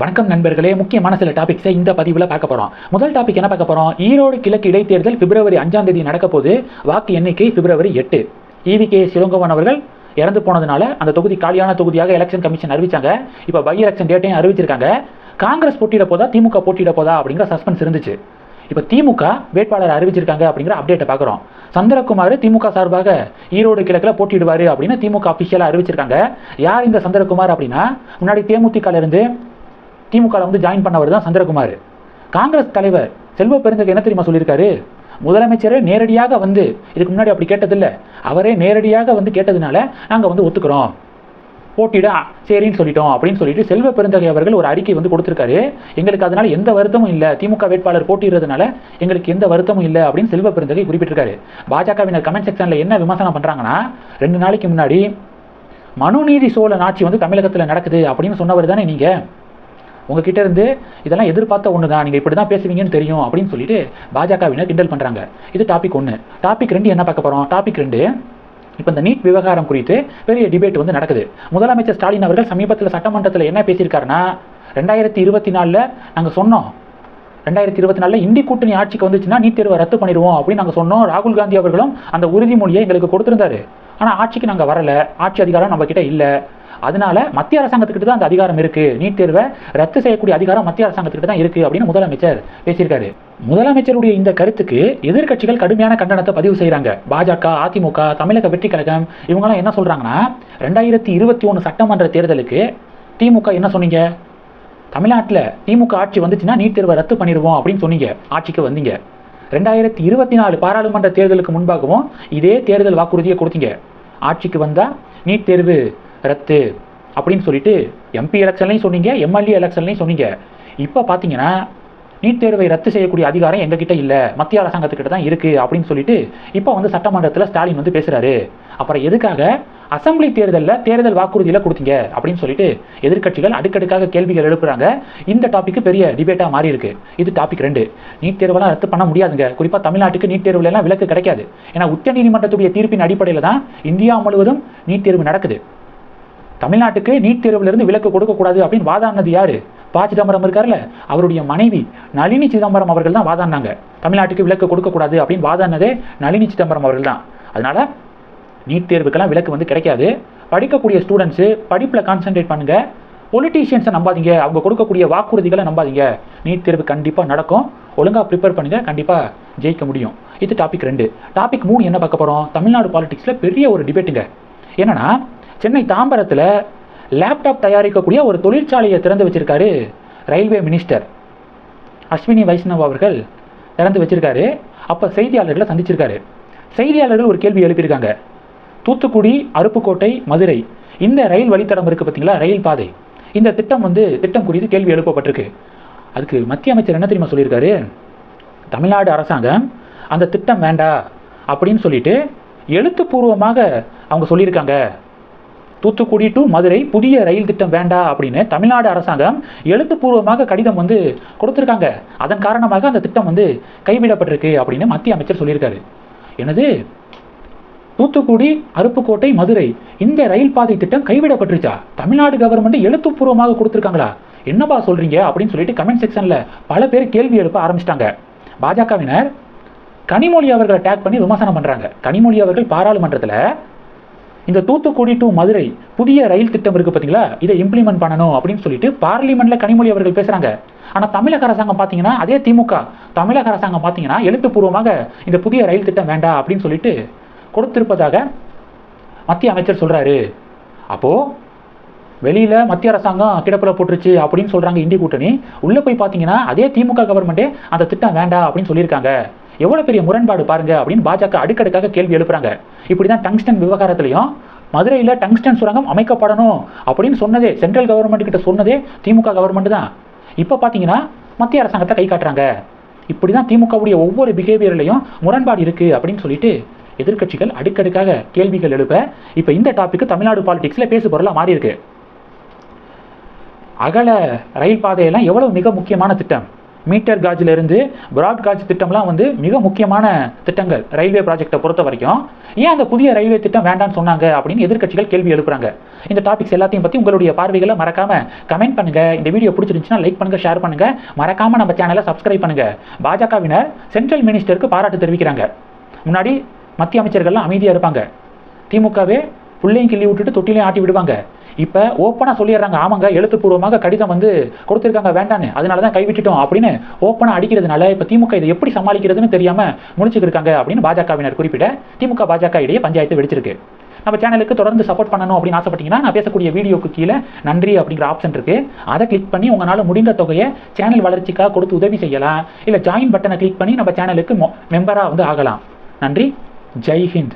வணக்கம் நண்பர்களே. முக்கியமான சில டாபிக்ஸை இந்த பதிவில் பார்க்க போகிறோம் முதல் டாபிக் என்ன பார்க்க போகிறோம் ஈரோடு கிழக்கு இடைத்தேர்தல் பிப்ரவரி அஞ்சாம் தேதி நடக்க போது வாக்கு எண்ணிக்கை பிப்ரவரி எட்டு. இவி கே சிலங்கோவன் அவர்கள் இறந்து போனதுனால அந்த தொகுதி காலியான தொகுதியாக எலெக்ஷன் கமிஷன் அறிவிச்சாங்க. இப்போ பை எலெக்ஷன் டேட்டையும் அறிவிச்சிருக்காங்க. காங்கிரஸ் போட்டியிட போதா திமுக போட்டியிட போதா அப்படிங்கிற சஸ்பென்ஸ் இருந்துச்சு. இப்போ திமுக வேட்பாளர் அறிவிச்சிருக்காங்க அப்படிங்கிற அப்டேட்டை பார்க்குறோம். சந்திரகுமார் திமுக சார்பாக ஈரோடு கிழக்கில் போட்டியிடுவார் அப்படின்னு திமுக அஃபிஷியலாக அறிவிச்சிருக்காங்க. யார் இந்த சந்திரகுமார் அப்படின்னா முன்னாடி தேமுதிகலேருந்து திமுகவில் வந்து ஜாயின் பண்ணவர் தான் சந்திரகுமார். காங்கிரஸ் தலைவர் செல்வ பெருந்தகை என்ன தெரியுமா சொல்லியிருக்காரு? முதலமைச்சரே நேரடியாக வந்து இதுக்கு முன்னாடி அப்படி கேட்டதில்லை. அவரே நேரடியாக வந்து கேட்டதுனால நாங்கள் வந்து ஒத்துக்கிறோம். போட்டியிட சரின்னு சொல்லிட்டோம் அப்படின்னு சொல்லிட்டு செல்வ பெருந்தகை அவர்கள் ஒரு அறிக்கை வந்து கொடுத்துருக்காரு. எங்களுக்கு அதனால எந்த வருத்தமும் இல்லை. திமுக வேட்பாளர் போட்டியிடுறதுனால எங்களுக்கு எந்த வருத்தமும் இல்லை அப்படின்னு செல்வ பெருந்தகை குறிப்பிட்டிருக்காரு. பாஜகவினர் கமெண்ட் செக்ஷனில் என்ன விமர்சனம் பண்ணுறாங்கன்னா ரெண்டு நாளைக்கு முன்னாடி மனுநீதி சோழன் ஆட்சி வந்து தமிழகத்தில் நடக்குது அப்படின்னு சொன்னவர் தானே நீங்கள் உங்ககிட்ட இருந்து இதெல்லாம் எதிர்பார்த்த ஒன்று தான் நீங்கள் இப்படி தான் பேசுவீங்கன்னு தெரியும் அப்படின்னு சொல்லிட்டு பாஜகவினர் கிண்டல் பண்ணுறாங்க இது டாபிக் ஒன்று டாபிக் ரெண்டு என்ன பார்க்க போகிறோம் டாபிக் ரெண்டு இப்போ இந்த நீட் விவகாரம் குறித்து பெரிய டிபேட் வந்து நடக்குது. முதலமைச்சர் ஸ்டாலின் அவர்கள் சமீபத்தில் சட்டமன்றத்தில் என்ன பேசியிருக்காருன்னா ரெண்டாயிரத்தி இருபத்தி நாலில் நாங்கள் சொன்னோம். ரெண்டாயிரத்தி இருபத்தி நாலில் இந்தி கூட்டணி ஆட்சிக்கு வந்துச்சுன்னா நீட் தேர்வை ரத்து பண்ணிடுவோம் அப்படின்னு நாங்கள் சொன்னோம். ராகுல் காந்தி அவர்களும் அந்த உறுதிமொழியை எங்களுக்கு கொடுத்துருந்தாரு. ஆனால் ஆட்சிக்கு நாங்கள் வரலை. ஆட்சி அதிகாரம் நம்மக்கிட்ட இல்லை. அதனால மத்திய அரசாங்கத்துக்கிட்ட தான் அந்த அதிகாரம் இருக்கு. நீட் தேர்வை ரத்து செய்யக்கூடிய அதிகாரம் மத்திய அரசாங்கத்துக்கிட்ட தான் இருக்கு அப்படின்னு முதலமைச்சர் பேசியிருக்காரு. முதலமைச்சருடைய இந்த கருத்துக்கு எதிர்க்கட்சிகள் கடுமையான கண்டனத்தை பதிவு செய்கிறாங்க பாஜக அதிமுக தமிழக வெற்றி கழகம் இவங்கெல்லாம் என்ன சொல்றாங்கன்னா ரெண்டாயிரத்தி இருபத்தி ஒன்று சட்டமன்ற தேர்தலுக்கு திமுக என்ன சொன்னீங்க? தமிழ்நாட்டில் திமுக ஆட்சி வந்துச்சுன்னா நீட் தேர்வை ரத்து பண்ணிடுவோம் அப்படின்னு சொன்னீங்க. ஆட்சிக்கு வந்தீங்க. ரெண்டாயிரத்தி இருபத்தி நாலு பாராளுமன்ற தேர்தலுக்கு முன்பாகவும் இதே தேர்தல் வாக்குறுதியை கொடுத்தீங்க. ஆட்சிக்கு வந்தால் நீட் தேர்வு ரத்து அப்படின்னு சொல்லிட்டு எம்பி எலெக்ஷன்லையும் சொன்னீங்க எம்எல்ஏ எலெக்ஷன்லையும் சொன்னீங்க. இப்போ பார்த்தீங்கன்னா நீட் தேர்வை ரத்து செய்யக்கூடிய அதிகாரம் எங்ககிட்ட இல்லை. மத்திய அரசாங்கத்துக்கிட்ட தான் இருக்குது அப்படின்னு சொல்லிட்டு இப்போ வந்து சட்டமன்றத்தில் ஸ்டாலின் வந்து பேசுகிறாரு அப்புறம் எதுக்காக அசெம்பிளி தேர்தலில் தேர்தல் வாக்குறுதியில் கொடுத்தீங்க அப்படின்னு சொல்லிட்டு எதிர்க்கட்சிகள் அடுக்கடுக்காக கேள்விகள் எழுப்புறாங்க. இந்த டாபிக் பெரிய டிபேட்டாக மாறி இருக்கு இது டாபிக் ரெண்டு. நீட் தேர்வெல்லாம் ரத்து பண்ண முடியாதுங்க. குறிப்பாக தமிழ்நாட்டுக்கு நீட் தேர்வுல எல்லாம் விலக்கு கிடைக்காது. ஏன்னா உச்சநீதிமன்றத்துடைய தீர்ப்பின் அடிப்படையில் தான் இந்தியா முழுவதும் நீட் தேர்வு நடக்குது. தமிழ்நாட்டுக்கு நீட் தேர்விலிருந்து விலக்கு கொடுக்கக்கூடாது அப்படின்னு வாதாடினது யாரு? ப. சிதம்பரம் இருக்கார்ல அவருடைய மனைவி நளினி சிதம்பரம் அவர்கள் தான் வாதாடினாங்க. தமிழ்நாட்டுக்கு விலக்கு கொடுக்கக்கூடாது அப்படின்னு வாதாடினதே நளினி சிதம்பரம் அவர்கள் தான். அதனால நீட் தேர்வுக்கெல்லாம் விலக்கு வந்து கிடைக்காது. படிக்கக்கூடிய ஸ்டூடெண்ட்ஸு படிப்பில் கான்சென்ட்ரேட் பண்ணுங்கள் பொலிட்டீஷியன்ஸை நம்பாதீங்க. அவங்க கொடுக்கக்கூடிய வாக்குறுதிகளை நம்பாதீங்க. நீட் தேர்வு கண்டிப்பாக நடக்கும். ஒழுங்காக ப்ரிப்பேர் பண்ணுங்கள் கண்டிப்பாக ஜெயிக்க முடியும். இது டாபிக் ரெண்டு. டாபிக் மூணு என்ன பார்க்க போகிறோம் தமிழ்நாடு பாலிடிக்ஸில் பெரிய ஒரு டிபேட்டுங்க என்னென்னா சென்னை தாம்பரத்தில் லேப்டாப் தயாரிக்கக்கூடிய ஒரு தொழிற்சாலையை திறந்து வச்சிருக்காரு ரயில்வே மினிஸ்டர் அஸ்வினி வைஷ்ணவ் அவர்கள் திறந்து வச்சிருக்காரு. அப்போ செய்தியாளர்களை சந்திச்சிருக்காரு. செய்தியாளர்கள் ஒரு கேள்வி எழுப்பியிருக்காங்க. தூத்துக்குடி அருப்புக்கோட்டை மதுரை. இந்த ரயில் வழித்தடம் இருக்குது பார்த்தீங்களா ரயில் பாதை. இந்த திட்டம் வந்து திட்டம் குறித்து கேள்வி எழுப்பப்பட்டிருக்கு. அதுக்கு மத்திய அமைச்சர் என்ன தெரியுமா சொல்லியிருக்காரு? தமிழ்நாடு அரசாங்கம் அந்த திட்டம் வேண்டாம் அப்படின்னு சொல்லிட்டு எழுத்துப்பூர்வமாக அவங்க சொல்லியிருக்காங்க. தூத்துக்குடி டு மதுரை புதிய ரயில் திட்டம் வேண்டாம் அப்படின்னு தமிழ்நாடு அரசாங்கம் எழுத்துப்பூர்வமாக கடிதம் வந்து கொடுத்துருக்காங்க. அதன் காரணமாக அந்த திட்டம் வந்து கைவிடப்பட்டிருக்கு அப்படின்னு மத்திய அமைச்சர் சொல்லியிருக்காரு. என்னது? தூத்துக்குடி அருப்புக்கோட்டை மதுரை. இந்த ரயில் பாதை திட்டம் கைவிடப்பட்டுருச்சா? தமிழ்நாடு கவர்மெண்ட் எழுத்துப்பூர்வமாக கொடுத்துருக்காங்களா? என்னப்பா சொல்றீங்க? அப்படின்னு சொல்லிட்டு கமெண்ட் செக்ஷன்ல பல பேர் கேள்வி எழுப்ப ஆரம்பிச்சிட்டாங்க. பாஜகவினர் கனிமொழி அவர்களை டேக் பண்ணி விமர்சனம் பண்றாங்க. கனிமொழி அவர்கள் பாராளுமன்றத்தில் இந்த தூத்துக்குடி டு மதுரை புதிய ரயில் திட்டம் இருக்கு பார்த்தீங்களா இதை இம்ப்ளிமெண்ட் பண்ணணும் அப்படின்னு சொல்லிட்டு பார்லிமெண்ட்ல கனிமொழி அவர்கள் பேசுறாங்க. ஆனால் தமிழக அரசாங்கம் பார்த்தீங்கன்னா அதே திமுக தமிழக அரசாங்கம் பார்த்தீங்கன்னா எழுத்துப்பூர்வமாக இந்த புதிய ரயில் திட்டம் வேண்டாம் அப்படின்னு சொல்லிட்டு கொடுத்திருப்பதாக மத்திய அமைச்சர் சொல்றாரு. அப்போ வெளியில மத்திய அரசாங்கம் கிடப்பில் போட்டுருச்சு அப்படின்னு சொல்றாங்க இந்திய கூட்டணி. உள்ள போய் பார்த்தீங்கன்னா அதே திமுக கவர்மெண்ட்டே அந்த திட்டம் வேண்டாம் அப்படின்னு சொல்லியிருக்காங்க. எவ்வளவு பெரிய முரண்பாடு பாருங்க அப்படின்னு பாஜக அடுக்கடுக்காக கேள்வி எழுப்புறாங்க. இப்படிதான் டங்ஸ்டன் விவகாரத்திலையும் மதுரையில் டங்ஸ்டன் சுரங்கம் அமைக்கப்படணும் அப்படின்னு சொன்னதே சென்ட்ரல் கவர்மெண்ட் கிட்ட சொன்னதே திமுக கவர்மெண்ட் தான். இப்போ பார்த்தீங்கன்னா மத்திய அரசாங்கத்தை கை காட்டுறாங்க. இப்படி தான் திமுகவுடைய ஒவ்வொரு பிஹேவியர்லையும் முரண்பாடு இருக்குது அப்படின்னு சொல்லிட்டு எதிர்க்கட்சிகள் அடுக்கடுக்காக கேள்விகள் எழுப்ப இப்போ இந்த டாபிக் தமிழ்நாடு பாலிடிக்ஸில் பேசு பொருளாக மாறி இருக்கு. அகல ரயில் பாதையெல்லாம் எவ்வளவு மிக முக்கியமான திட்டம்? மீட்டர் காஜில் இருந்து பிராட் காஜ் திட்டம்லாம் வந்து மிக முக்கியமான திட்டங்கள் ரயில்வே ப்ராஜெக்டை பொறுத்த வரைக்கும். ஏன் அந்த புதிய ரயில்வே திட்டம் வேண்டாம்னு சொன்னாங்க அப்படின்னு எதிர்க்கட்சிகள் கேள்வி எழுப்புறாங்க. இந்த டாபிக்ஸ் எல்லாத்தையும் பற்றி உங்களுடைய பார்வைகளை மறக்காம கமெண்ட் பண்ணுங்க. இந்த வீடியோ பிடிச்சிருந்துச்சுன்னா லைக் பண்ணுங்க ஷேர் பண்ணுங்க. மறக்காம நம்ம சேனலை சப்ஸ்கிரைப் பண்ணுங்க. பாஜகவினர் சென்ட்ரல் மினிஸ்டருக்கு பாராட்டு தெரிவிக்கிறாங்க. முன்னாடி மத்திய அமைச்சர்கள்லாம் அமைதியாக இருப்பாங்க. திமுகவே பிள்ளையும் கிள்ளி விட்டுட்டு தொட்டிலையும் ஆட்டி விடுவாங்க. இப்போ ஓப்பனாக சொல்லிடுறாங்க. ஆமாங்க எழுத்துப்பூர்வமாக கடிதம் வந்து கொடுத்துருக்காங்க வேண்டான்னு. அதனால தான் கைவிட்டுட்டோம் அப்படின்னு ஓப்பனாக அடிக்கிறதுனால இப்போ திமுக இதை எப்படி சமாளிக்கிறதுன்னு தெரியாமல் முடிச்சுட்டு இருக்காங்க அப்படின்னு பாஜகவினர் குறிப்பிட திமுக பாஜக இடையே பஞ்சாயத்து வெடிச்சிருக்கு. நம்ம சேனலுக்கு தொடர்ந்து சப்போர்ட் பண்ணணும் அப்படின்னு ஆசைப்பட்டீங்கன்னா நான் பேசக்கூடிய வீடியோக்கு கீழே நன்றி அப்படிங்கிற ஆப்ஷன் இருக்கு. அதை கிளிக் பண்ணி உங்களால் முடிந்த தொகையை சேனல் வளர்ச்சிக்காக கொடுத்து உதவி செய்யலாம். இல்லை ஜாயின் பட்டனை கிளிக் பண்ணி நம்ம சேனலுக்கு மெம்பராக வந்து ஆகலாம். நன்றி. जय हिंद।